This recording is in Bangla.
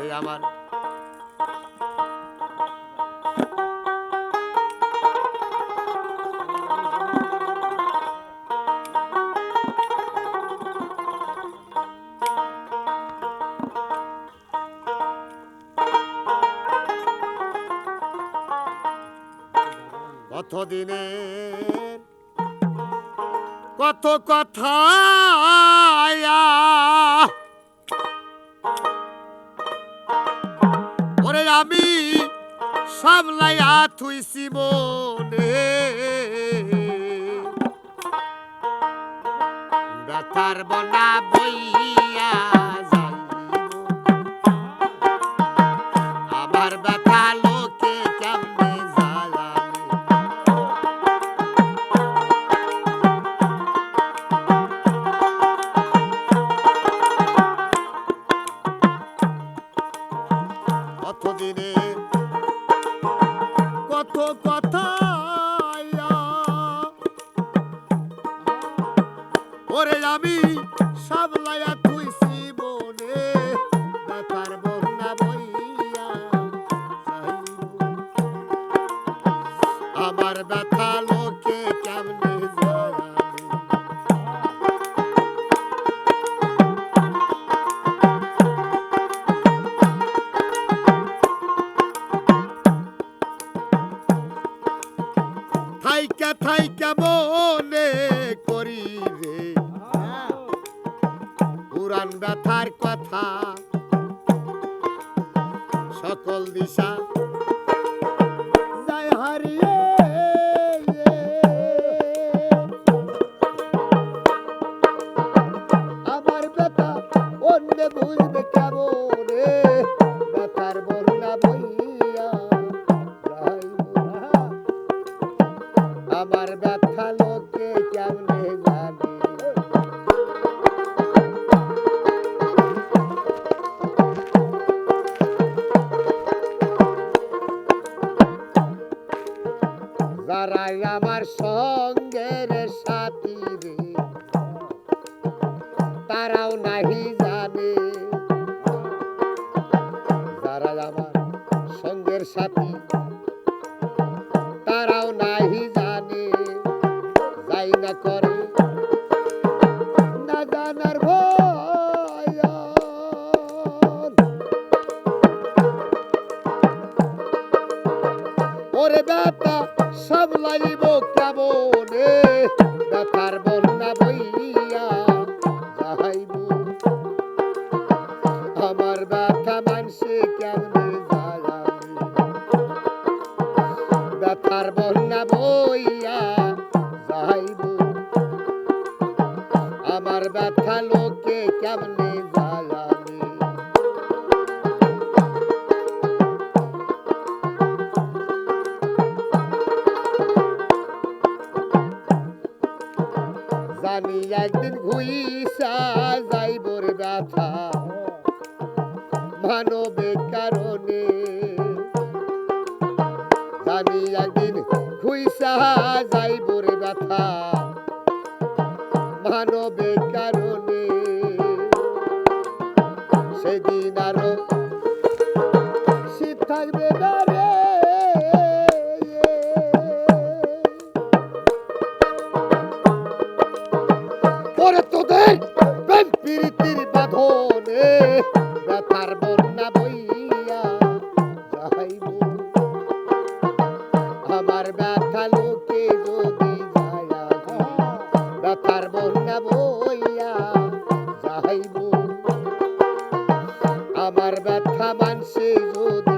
ওরে আমার। কত দিনের কত কথা আমি সামলাইয়া থুইছি মনে। ব্যথার বনা বইয়া যাই আবার ব্যথা কথা ওরে আমি সামলাইয়া থাইকা থাইকা মনে করি রে। পুরান ব্যথার কথা সকল দিশা যায় হারিয়ে। যারাই আমার সঙ্গের সাথী রে। তারাও নাহি জানে। যারা আমার সঙ্গের সাথী। তারাও নাহি জানে। যাই না করে, না জানার ভয় ওরে বেটা সামলাইব কেমনে? ব্যথার বন্যা বইয়া যাইব। আমার ব্যথা মানসে কেমনে ব্যথার বন্যা বইয়া যাইব। আমার ব্যথা লোকে কেমনে জ্বালাবে জানি একদিন ঘুইসা যাইব রে ব্যথা। মানবে কারণে। জানি একদিন খুইসা যাইব রে ব্যথা। মানবে কারণে। সেদিন আরও শীত থাকবে না বাঁধনে ব্যথার বন্যা বইয়া যাইব আমার ব্যথা লোকে যদি ব্যথার বন্যা বইয়া যাইব আমার ব্যথা মানসে যদি